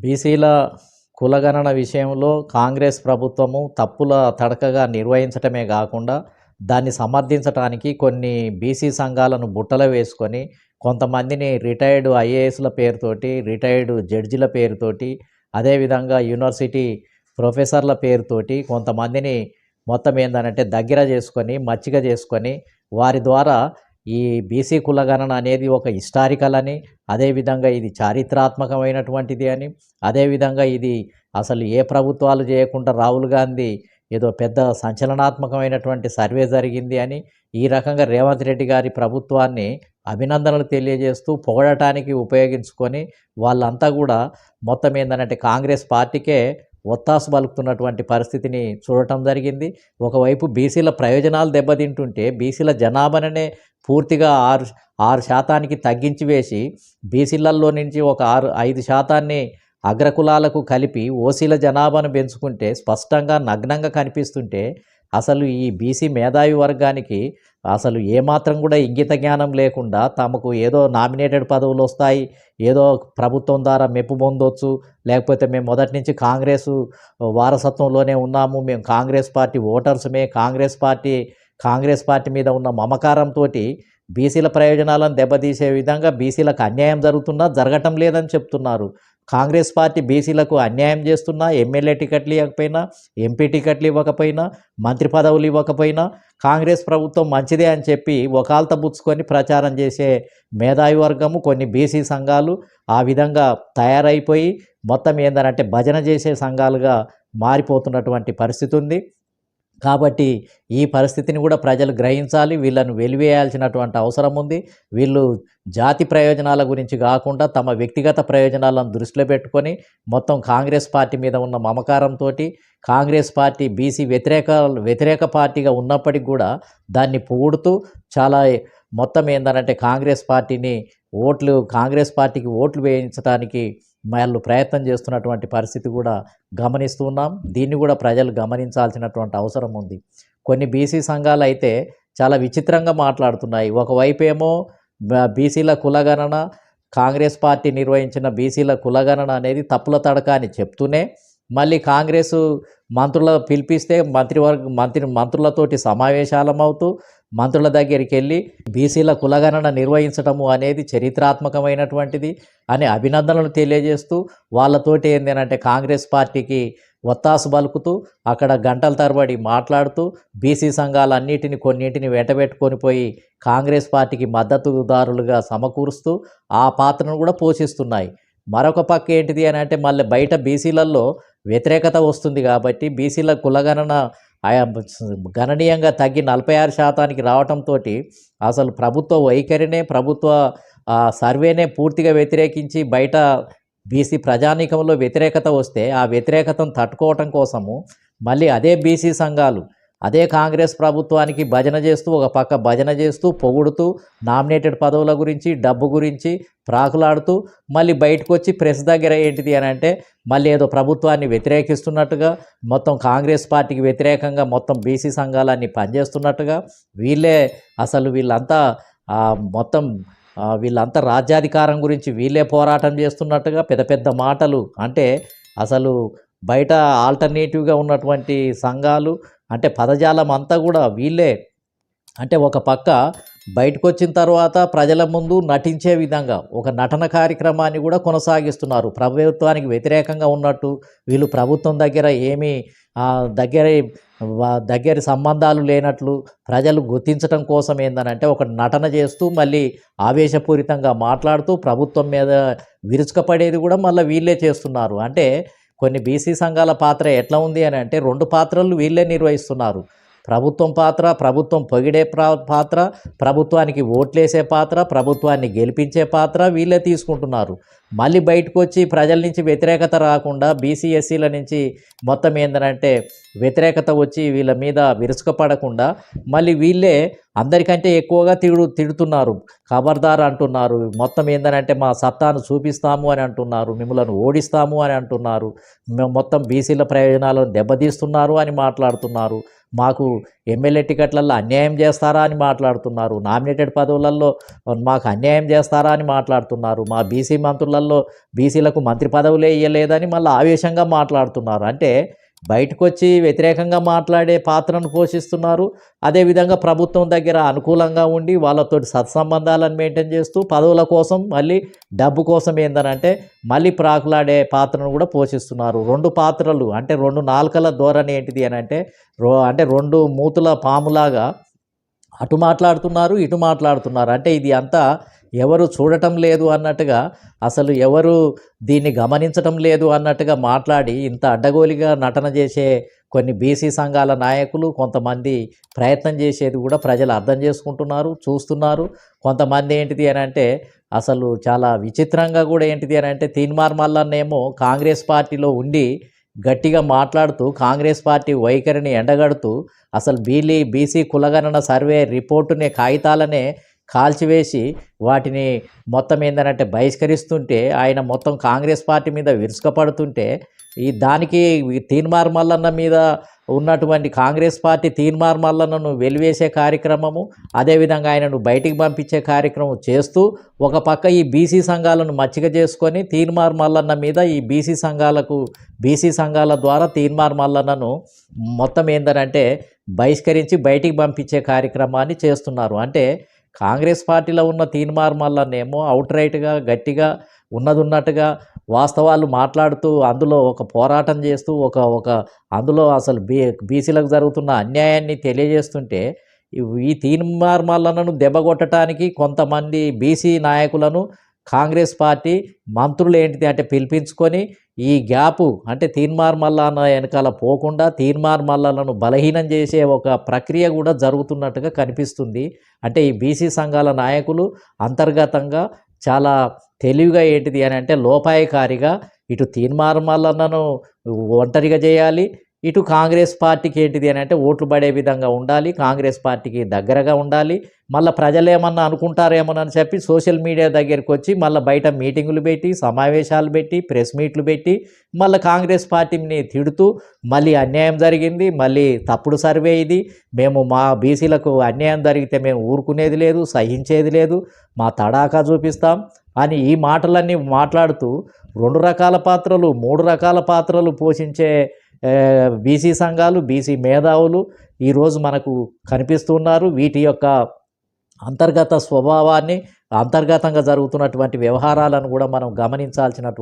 బీసీల కులగణన విషయంలో కాంగ్రెస్ ప్రభుత్వము తప్పుల తడకగా నిర్వహించటమే కాకుండా దాన్ని సమర్థించడానికి కొన్ని బీసీ సంఘాలను బుట్టలో వేసుకొని కొంతమందిని రిటైర్డ్ ఐఏఎస్ల పేరుతోటి రిటైర్డ్ జడ్జిల పేరుతోటి అదేవిధంగా యూనివర్సిటీ ప్రొఫెసర్ల పేరుతోటి కొంతమందిని మొత్తం ఏంటంటే దగ్గర చేసుకొని మచ్చిక చేసుకొని వారి ద్వారా ఈ బీసీ కులగణన అనేది ఒక హిస్టారికల్ అని అదేవిధంగా ఇది చారిత్రాత్మకమైనటువంటిది అని అదేవిధంగా ఇది అసలు ఏ ప్రభుత్వాలు చేయకుండా రాహుల్ గాంధీ ఏదో పెద్ద సంచలనాత్మకమైనటువంటి సర్వే జరిగింది అని ఈ రకంగా రేవంత్ రెడ్డి గారి ప్రభుత్వాన్ని అభినందనలు తెలియజేస్తూ పొగడటానికి ఉపయోగించుకొని వాళ్ళంతా కూడా మొత్తం ఏంటంటే కాంగ్రెస్ పార్టీకే ఒత్తాసు పలుకుతున్నటువంటి పరిస్థితిని చూడటం జరిగింది. ఒకవైపు బీసీల ప్రయోజనాలు దెబ్బతింటుంటే బీసీల జనాభాననే పూర్తిగా ఆరు ఆరు శాతానికి తగ్గించి వేసి బీసీలలో నుంచి ఒక ఆరు ఐదు శాతాన్ని అగ్రకులాలకు కలిపి ఓసీల జనాభాను పెంచుకుంటే స్పష్టంగా నగ్నంగా కనిపిస్తుంటే అసలు ఈ బీసీ మేధావి వర్గానికి అసలు ఏమాత్రం కూడా ఇంగిత జ్ఞానం లేకుండా తమకు ఏదో నామినేటెడ్ పదవులు వస్తాయి ఏదో ప్రభుత్వం ద్వారా మెప్పు పొందొచ్చు లేకపోతే మేము మొదటి నుంచి కాంగ్రెస్ వారసత్వంలోనే ఉన్నాము మేము కాంగ్రెస్ పార్టీ ఓటర్స్మే కాంగ్రెస్ పార్టీ కాంగ్రెస్ పార్టీ మీద ఉన్న మమకారంతో బీసీల ప్రయోజనాలను దెబ్బతీసే విధంగా బీసీలకు అన్యాయం జరుగుతున్నా జరగటం లేదని చెప్తున్నారు. కాంగ్రెస్ పార్టీ బీసీలకు అన్యాయం చేస్తున్నా ఎమ్మెల్యే టికెట్లు ఇవ్వకపోయినా ఎంపీ టికెట్లు ఇవ్వకపోయినా మంత్రి పదవులు ఇవ్వకపోయినా కాంగ్రెస్ ప్రభుత్వం మంచిదే అని చెప్పి ఒకాల్త పుచ్చుకొని ప్రచారం చేసే మేధావి వర్గము కొన్ని బీసీ సంఘాలు ఆ విధంగా తయారైపోయి మొత్తం ఏందనంటే భజన చేసే సంఘాలుగా మారిపోతున్నటువంటి పరిస్థితి ఉంది. కాబట్టి ఈ పరిస్థితిని కూడా ప్రజలు గ్రహించాలి వీళ్ళను వెలివేయాల్సినటువంటి అవసరం ఉంది. వీళ్ళు జాతి ప్రయోజనాల గురించి కాకుండా తమ వ్యక్తిగత ప్రయోజనాలను దృష్టిలో పెట్టుకొని మొత్తం కాంగ్రెస్ పార్టీ మీద ఉన్న మమకారంతో కాంగ్రెస్ పార్టీ బీసీ వ్యతిరేక వ్యతిరేక పార్టీగా ఉన్నప్పటికీ కూడా దాన్ని పొగుడుతూ చాలా మొత్తం ఏంటంటే కాంగ్రెస్ పార్టీని ఓట్లు కాంగ్రెస్ పార్టీకి ఓట్లు వేయించడానికి వాళ్ళు ప్రయత్నం చేస్తున్నటువంటి పరిస్థితి కూడా గమనిస్తూ ఉన్నాం. దీన్ని కూడా ప్రజలు గమనించాల్సినటువంటి అవసరం ఉంది. కొన్ని బీసీ సంఘాలు అయితే చాలా విచిత్రంగా మాట్లాడుతున్నాయి. ఒకవైపు ఏమో బీసీల కులగణన కాంగ్రెస్ పార్టీ నిర్వహించిన బీసీల కులగణన అనేది తప్పుల తడక అని చెప్తూనే మళ్ళీ కాంగ్రెస్ మంత్రుల పిలిపిస్తే మంత్రివర్గ మంత్రి మంత్రులతోటి సమావేశాలమవుతూ మంత్రుల దగ్గరికి వెళ్ళి బీసీల కులగణన నిర్వహించటము అనేది చరిత్రాత్మకమైనటువంటిది అని అభినందనలు తెలియజేస్తూ వాళ్ళతోటి ఏంటంటే కాంగ్రెస్ పార్టీకి ఒత్తాసు పలుకుతూ అక్కడ గంటల తరబడి మాట్లాడుతూ బీసీ సంఘాలన్నిటిని కొన్నింటిని వెంటబెట్టుకొని పోయి కాంగ్రెస్ పార్టీకి మద్దతుదారులుగా సమకూరుస్తూ ఆ పాత్రను కూడా పోషిస్తున్నాయి. మరొక పక్క ఏంటిది అని అంటే మళ్ళీ బయట బీసీలలో వ్యతిరేకత వస్తుంది కాబట్టి బీసీల కులగణన ఆయా గణనీయంగా తగ్గి నలభై ఆరు శాతానికి రావటంతో అసలు ప్రభుత్వ వైఖరినే ప్రభుత్వ ఆ, సర్వేనే పూర్తిగా వ్యతిరేకించి బయట బీసీ ప్రజానీకంలో వ్యతిరేకత వస్తే ఆ వ్యతిరేకతను తట్టుకోవటం కోసము మళ్ళీ అదే బీసీ సంఘాలు అదే కాంగ్రెస్ ప్రభుత్వానికి భజన చేస్తూ ఒక పక్క భజన చేస్తూ పొగుడుతూ నామినేటెడ్ పదవుల గురించి డబ్బు గురించి ప్రాకులాడుతూ మళ్ళీ బయటకు వచ్చి ప్రెస్ దగ్గర ఏంటిది అని అంటే మళ్ళీ ఏదో ప్రభుత్వాన్ని వ్యతిరేకిస్తున్నట్టుగా మొత్తం కాంగ్రెస్ పార్టీకి వ్యతిరేకంగా మొత్తం బీసీ సంఘాలన్నీ పనిచేస్తున్నట్టుగా వీళ్ళే అసలు వీళ్ళంతా మొత్తం వీళ్ళంతా రాజ్యాధికారం గురించి వీళ్ళే పోరాటం చేస్తున్నట్టుగా పెద్ద పెద్ద మాటలు అంటే అసలు బయట ఆల్టర్నేటివ్గా ఉన్నటువంటి సంఘాలు అంటే పదజాలం అంతా కూడా వీళ్ళే. అంటే ఒక పక్క బయటకు వచ్చిన తర్వాత ప్రజల ముందు నటించే విధంగా ఒక నటన కార్యక్రమాన్ని కూడా కొనసాగిస్తున్నారు. ప్రభుత్వానికి వ్యతిరేకంగా ఉన్నట్టు వీళ్ళు ప్రభుత్వం దగ్గర ఏమీ దగ్గర దగ్గర సంబంధాలు లేనట్లు ప్రజలు గుర్తించడం కోసం ఏందనంటే ఒక నటన చేస్తూ మళ్ళీ ఆవేశపూరితంగా మాట్లాడుతూ ప్రభుత్వం మీద విరుచుకపడేది కూడా మళ్ళీ వీళ్ళే చేస్తున్నారు. అంటే కొన్ని బీసీ సంఘాల పాత్ర ఎట్లా ఉంది అని అంటే రెండు పాత్రలు వీళ్ళే నిర్వహిస్తున్నారు. ప్రభుత్వం పాత్ర ప్రభుత్వం పొగిడే పాత్ర ప్రభుత్వానికి ఓట్లేసే పాత్ర ప్రభుత్వాన్ని గెలిపించే పాత్ర వీళ్ళే తీసుకుంటున్నారు. మళ్ళీ బయటకు వచ్చి ప్రజల నుంచి వ్యతిరేకత రాకుండా బీసీఎస్సీల నుంచి మొత్తం ఏంటంటే వ్యతిరేకత వచ్చి వీళ్ళ మీద విరుచుకపడకుండా మళ్ళీ వీళ్ళే అందరికంటే ఎక్కువగా తిడు తిడుతున్నారు. ఖబర్దార్ అంటున్నారు. మొత్తం ఏంటంటే మా సత్తాను చూపిస్తాము అని అంటున్నారు. మిమ్మల్ని ఓడిస్తాము అని అంటున్నారు. మొత్తం బీసీల ప్రయోజనాలను దెబ్బతీస్తున్నారు అని మాట్లాడుతున్నారు. మాకు ఎమ్మెల్యే టికెట్లలో అన్యాయం చేస్తారా అని మాట్లాడుతున్నారు. నామినేటెడ్ పదవులలో మాకు అన్యాయం చేస్తారా అని మాట్లాడుతున్నారు. మా బీసీ మంత్రులలో బీసీలకు మంత్రి పదవులే ఇవ్వలేదని మళ్ళీ ఆవేశంగా మాట్లాడుతున్నారు. అంటే బయటకు వచ్చి వ్యతిరేకంగా మాట్లాడే పాత్రను పోషిస్తున్నారు. అదేవిధంగా ప్రభుత్వం దగ్గర అనుకూలంగా ఉండి వాళ్ళతో సత్సంబంధాలను మెయింటైన్ చేస్తూ పదవుల కోసం మళ్ళీ డబ్బు కోసం ఏందనంటే మళ్ళీ ప్రాకులాడే పాత్రను కూడా పోషిస్తున్నారు. రెండు పాత్రలు అంటే రెండు నాలుకల ధోరణి ఏంటిది అని అంటే రో అంటే రెండు మూతుల పాములాగా అటు మాట్లాడుతున్నారు ఇటు మాట్లాడుతున్నారు. అంటే ఇది అంతా ఎవరు చూడటం లేదు అన్నట్టుగా అసలు ఎవరు దీన్ని గమనించటం లేదు అన్నట్టుగా మాట్లాడి ఇంత అడ్డగోలిగా నటన చేసే కొన్ని బీసీ సంఘాల నాయకులు కొంతమంది ప్రయత్నం చేసేది కూడా ప్రజలు అర్థం చేసుకుంటున్నారు చూస్తున్నారు. కొంతమంది ఏంటిది అని అంటే అసలు చాలా విచిత్రంగా కూడా ఏంటిది అని అంటే తీన్మార్ మల్లన్నేమో కాంగ్రెస్ పార్టీలో ఉండి గట్టిగా మాట్లాడుతూ కాంగ్రెస్ పార్టీ వైఖరిని ఎండగడుతూ అసలు బీలీ బీసీ కులగణన సర్వే రిపోర్టునే కాగితాలనే కాల్చివేసి వాటిని మొత్తం ఏంటంటే బహిష్కరిస్తుంటే ఆయన మొత్తం కాంగ్రెస్ పార్టీ మీద విరుసుకపడుతుంటే ఈ దానికి తీన్మార్ మల్లన్న మీద ఉన్నటువంటి కాంగ్రెస్ పార్టీ తీన్మార్ మల్లన్నను వెలివేసే కార్యక్రమము అదేవిధంగా ఆయనను బయటికి పంపించే కార్యక్రమం చేస్తూ ఒక పక్క ఈ బీసీ సంఘాలను మచ్చిక చేసుకొని తీన్మార్ మల్లన్న మీద ఈ బీసీ సంఘాలకు బీసీ సంఘాల ద్వారా తీన్మార్ మల్లన్నను మొత్తం ఏందనంటే బహిష్కరించి బయటికి పంపించే కార్యక్రమాన్ని చేస్తున్నారు. అంటే కాంగ్రెస్ పార్టీలో ఉన్న తీన్మార్ మల్లన్నేమో అవుట్ రైట్గా గట్టిగా ఉన్నది ఉన్నట్టుగా వాస్తవాలు మాట్లాడుతూ అందులో ఒక పోరాటం చేస్తూ ఒక ఒక అందులో అసలు బీ బీసీలకు జరుగుతున్న అన్యాయాన్ని తెలియజేస్తుంటే ఈ- ఈ తీన్మార్ మల్లన్నను కొంతమంది బీసీ నాయకులను కాంగ్రెస్ పార్టీ మంత్రులు ఏంటిది అంటే పిలిపించుకొని ఈ గ్యాపు అంటే తీన్మార్ మల్లన్న వెనకాల పోకుండా తీన్మార్ మల్లలను బలహీనం చేసే ఒక ప్రక్రియ కూడా జరుగుతున్నట్టుగా కనిపిస్తుంది. అంటే ఈ బీసీ సంఘాల నాయకులు అంతర్గతంగా చాలా తెలివిగా ఏంటిది అని అంటే లోపాయకారిగా ఇటు తీన్మార్ మల్లన్నను ఒంటరిగా చేయాలి ఇటు కాంగ్రెస్ పార్టీకి ఏంటిది అని అంటే ఓట్లు పడే విధంగా ఉండాలి కాంగ్రెస్ పార్టీకి దగ్గరగా ఉండాలి. మళ్ళీ ప్రజలు ఏమన్నా అనుకుంటారేమోనని చెప్పి సోషల్ మీడియా దగ్గరికి వచ్చి మళ్ళీ బయట మీటింగులు పెట్టి సమావేశాలు పెట్టి ప్రెస్ మీట్లు పెట్టి మళ్ళీ కాంగ్రెస్ పార్టీని తిడుతూ మళ్ళీ అన్యాయం జరిగింది మళ్ళీ తప్పుడు సర్వే ఇది. మేము మా బీసీలకు అన్యాయం జరిగితే మేము ఊరుకునేది లేదు సహించేది లేదు మా తడాకా చూపిస్తాం అని ఈ మాటలన్నీ మాట్లాడుతూ రెండు రకాల పాత్రలు మూడు రకాల పాత్రలు పోషించే బీసీ సంఘాలు బీసీ మేధావులు ఈరోజు మనకు కనిపిస్తున్నారు. వీటి యొక్క అంతర్గత స్వభావాన్ని అంతర్గతంగా జరుగుతున్నటువంటి వ్యవహారాలను కూడా మనం గమనించాల్సినటువంటి